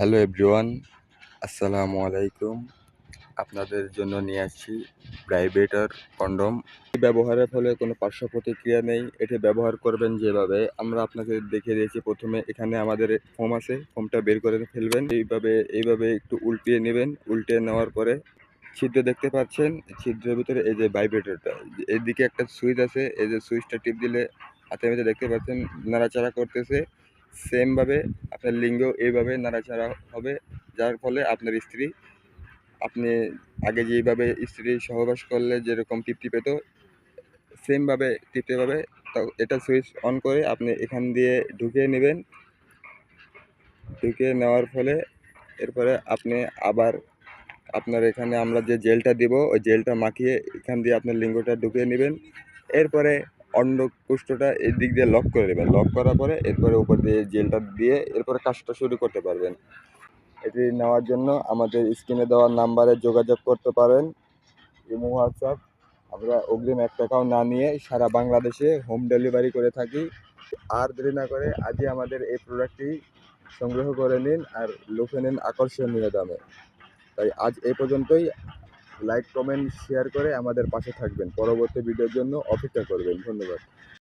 Hello everyone, আসসালামু আলাইকুম। আপনাদের জন্য নিয়ে আসছি প্রাইভেটার কন্ডম। ব্যবহারের ফলে কোনো পার্শ্ব প্রতিক্রিয়া নেই। এটি ব্যবহার করবেন যেভাবে আমরা আপনাকে দেখিয়ে দিয়েছি। প্রথমে এখানে আমাদের ফোম আছে, ফোমটা বের করে ফেলবেন। এইভাবে এইভাবে একটু উল্টিয়ে নেবেন। উল্টিয়ে নেওয়ার পরে ছিদ্র দেখতে পাচ্ছেন। ছিদ্রের ভিতরে এই যে ভাইব্রেটরটা এদিকে একটা সুইচ আছে। এই যে সুইচটা টিপ দিলে হাতে ভিতরে দেখতে পাচ্ছেন, নাড়াচাড়া করতেছে। সেমভাবে আপনার লিঙ্গ এইভাবে নাড়াচাড়া হবে, যার ফলে আপনার স্ত্রী, আপনি আগে যেইভাবে স্ত্রী সহবাস করলে যেরকম তৃপ্তি পেত, সেমভাবে তৃপ্তি পাবে। এটা সুইচ অন করে আপনি এখান দিয়ে ঢুকিয়ে নেবেন। ঢুকিয়ে নেওয়ার ফলে এরপরে আপনি আবার আপনার এখানে আমরা যে জেলটা দিব, ওই জেলটা মাখিয়ে এখান দিয়ে আপনার লিঙ্গটা ঢুকিয়ে নেবেন। এরপরে অন্ডকুষ্ঠটা এই দিক দিয়ে লক করে দেবেন। লক করার পরে এরপরে উপর দিয়ে জেলটা দিয়ে এরপরে কাজটা শুরু করতে পারবেন। এটি নেওয়ার জন্য আমাদের স্ক্রিনে দেওয়া নাম্বারে যোগাযোগ করতে পারেন। ইমো হোয়াটসঅ্যাপ আমরা অগ্রিম এক টাকাও না নিয়ে সারা বাংলাদেশে হোম ডেলিভারি করে থাকি। আর দেরি না করে আজই আমাদের এই প্রোডাক্টটি সংগ্রহ করে নিন আর লুফে নিন আকর্ষণীয় দামে। তাই আজ এই পর্যন্তই। লাইক কমেন্ট শেয়ার করে আমাদের পাশে থাকবেন। পরবর্তী ভিডিওর জন্য অপেক্ষা করবেন। ধন্যবাদ।